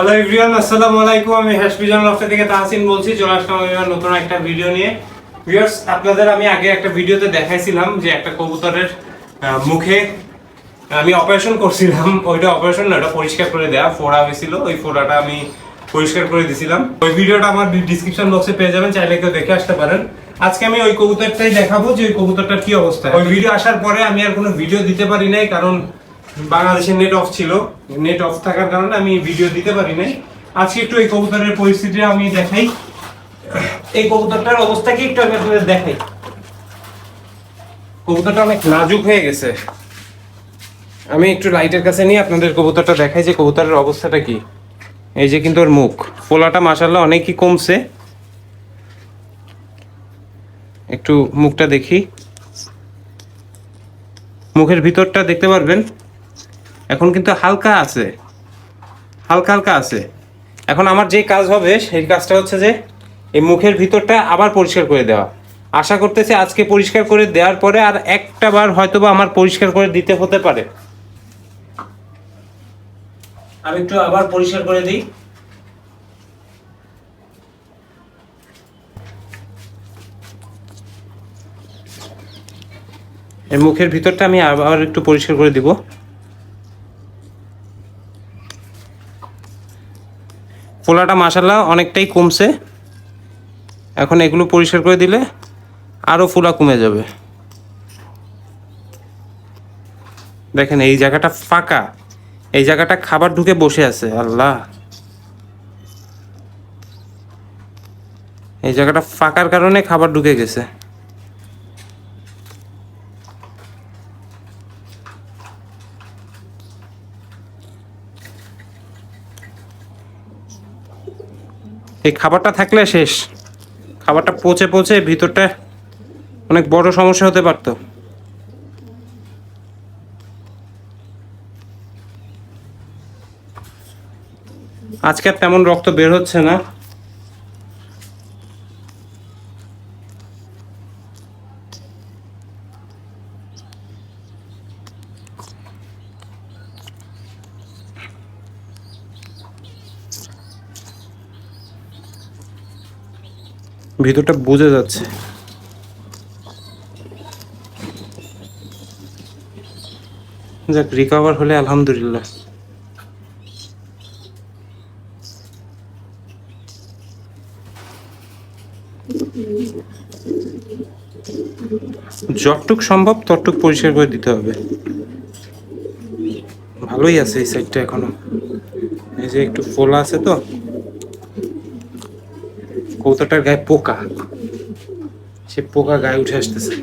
Hello everyone আসসালামু আলাইকুম। আমি হ্যাশপিজন লফটে থেকে তাহসিন বলছি। চলে আসলাম এবার নতুন একটা ভিডিও নিয়ে। ভিউয়ার্স আপনাদের আমি আগে একটা ভিডিওতে দেখাইছিলাম যে একটা কবুতরের মুখে আমি অপারেশন করছিলাম। ওইটা অপারেশন না ওটা পরিষ্কার করে দেয়া। ফোড়া হয়েছিল। ওই ফোড়াটা আমি পরিষ্কার করে দিছিলাম। ওই ভিডিওটা আমার ডিসক্রিপশন বক্সে পেয়ে যাবেন। চাইলে কেউ দেখে আসতে পারেন। আজকে আমি ওই কবুতরটাই দেখাবো যে ওই কবুতরটার কি অবস্থা। ওই ভিডিও আসার পরে আমি আর কোনো ভিডিও দিতে পারি নাই, কারণ বাংলাদেশের নেট অফ ছিল। নেট অফ থাকার কারণে আমি ভিডিও দিতে পারি নাই। আজকে একটু এই কবুতরের পরিস্থিতি আমি দেখাই। এই কবুতরটার অবস্থা কি একটু আমি আপনাদের দেখাই। কবুতরটা অনেক নাজুক হয়ে গেছে। আমি একটু লাইটের কাছে নিয়ে আপনাদের কবুতরটা দেখাই যে কবুতরের অবস্থাটা কি। এই যে কিন্তু ওর মুখ। ফোলাটা মাসাল্লাহ অনেকই কমছে। একটু মুখটা দেখি। মুখের ভিতরটা দেখতে পারবেন। এখন কিন্তু হালকা আছে। হালকা হালকা আছে। এখন আমার যে কাজ হবে, সেই কাজটা হচ্ছে যে, এই মুখের ভিতরটা আবার পরিষ্কার করে দেওয়া। আশা করতেছি আজকে পরিষ্কার করে দেওয়ার পরে আর একটা বার হয়তোবা আমার পরিষ্কার করে দিতে হতে পারে। আমি একটু আবার পরিষ্কার করে দিই। এর মুখের ভিতরটা আমি আবার একটু পরিষ্কার করে দিব। ফোলাটা মাসাল্লাহ অনেকটাই কমছে। এখন এগুলো পরিষ্কার করে দিলে আরও ফোলা কমে যাবে। দেখেন, এই জায়গাটা ফাঁকা। এই জায়গাটা খাবার ঢুকে বসে আছে, আল্লাহ। এই জায়গাটা ফাঁকার কারণে খাবার ঢুকে গেছে। এই খাবারটা থাকলে শেষ। খাবারটা পচে পচে ভিতরটা অনেক বড় সমস্যা হতে পারত। আজকে তেমন রক্ত বের হচ্ছে না। ভিতরটা বুঝে যাচ্ছে। যাক রিকভার হলে আলহামদুলিল্লাহ। যতটুক সম্ভব, ততটুক পরিষ্কার করে দিতে হবে। ভালোই আছে এই সাইডটা এখনও। এই যে একটু ফোলা আছে তো কৌতাটার গায়ে পোকা। সে পোকা গায়ে উঠে আসতেছে।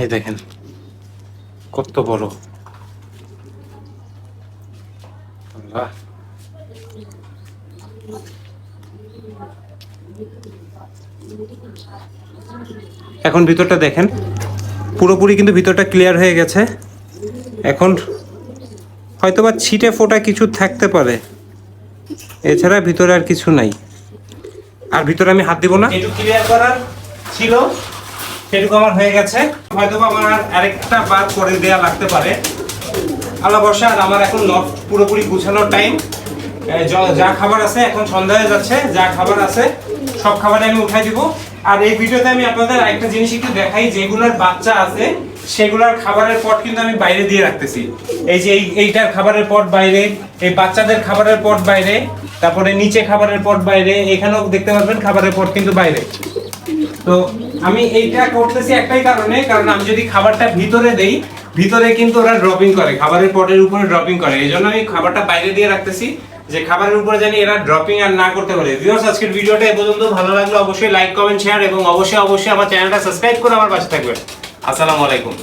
এই দেখেন কত বড় আল্লাহ এখন ভিতরটা দেখেন। পুরোপুরি কিন্তু ভিতরটা ক্লিয়ার হয়ে গেছে। এখন হয়তোবা ছিটে ফোটা কিছু থাকতে পারে। এছাড়া ভিতরে আর কিছু নাই। আর ভিতরে আমি হাত দিব না। একটু ক্লিয়ার করার ছিল, সেটুকু আমার হয়ে গেছে। হয়তো আমার আর আরেকটা বার করে দেয়া লাগতে পারে। আল্লাহ বর্ষা আর আমার এখন নখ পুরোপুরি গুছানোর টাইম যা খাবার আছে এখন সন্ধ্যা হয়ে যাচ্ছে, যা খাবার আছে সব খাবারে আমি উঠাই দিব। আর এই ভিডিওতে আমি আপনাদের একটা জিনিস একটু দেখাই, যেগুলোর বাচ্চা আছে, সেগুলোর খাবারের পট কিন্তু আমি বাইরে দিয়ে রাখতেছি। এই যে এই- এইটার খাবারের পট বাইরে, এই বাচ্চাদের খাবারের পট বাইরে, তারপরে নিচে খাবারের পট বাইরে, এখানেও দেখতে পারবেন খাবারের পট কিন্তু বাইরে। তো আমি এইটা করতেছি একটাই কারণে, কারণ আমি যদি খাবারটা ভিতরে দেই ভিতরে কিন্তু ওরা ড্রপিং করে, খাবারের পটের উপরে ড্রপিং করে। এই জন্য আমি খাবারটা বাইরে দিয়ে রাখতেছি, যে খাবারের উপরে জানি এরা ড্রপিং আর না করতে পারে। ভিউয়ার্স আজকের ভিডিওটা এ পর্যন্ত। ভালো লাগলে অবশ্যই লাইক কমেন্ট শেয়ার এবং অবশ্যই অবশ্যই আমার চ্যানেলটা সাবস্ক্রাইব করে আমার পাশে থাকবেন। আসসালামু আলাইকুম।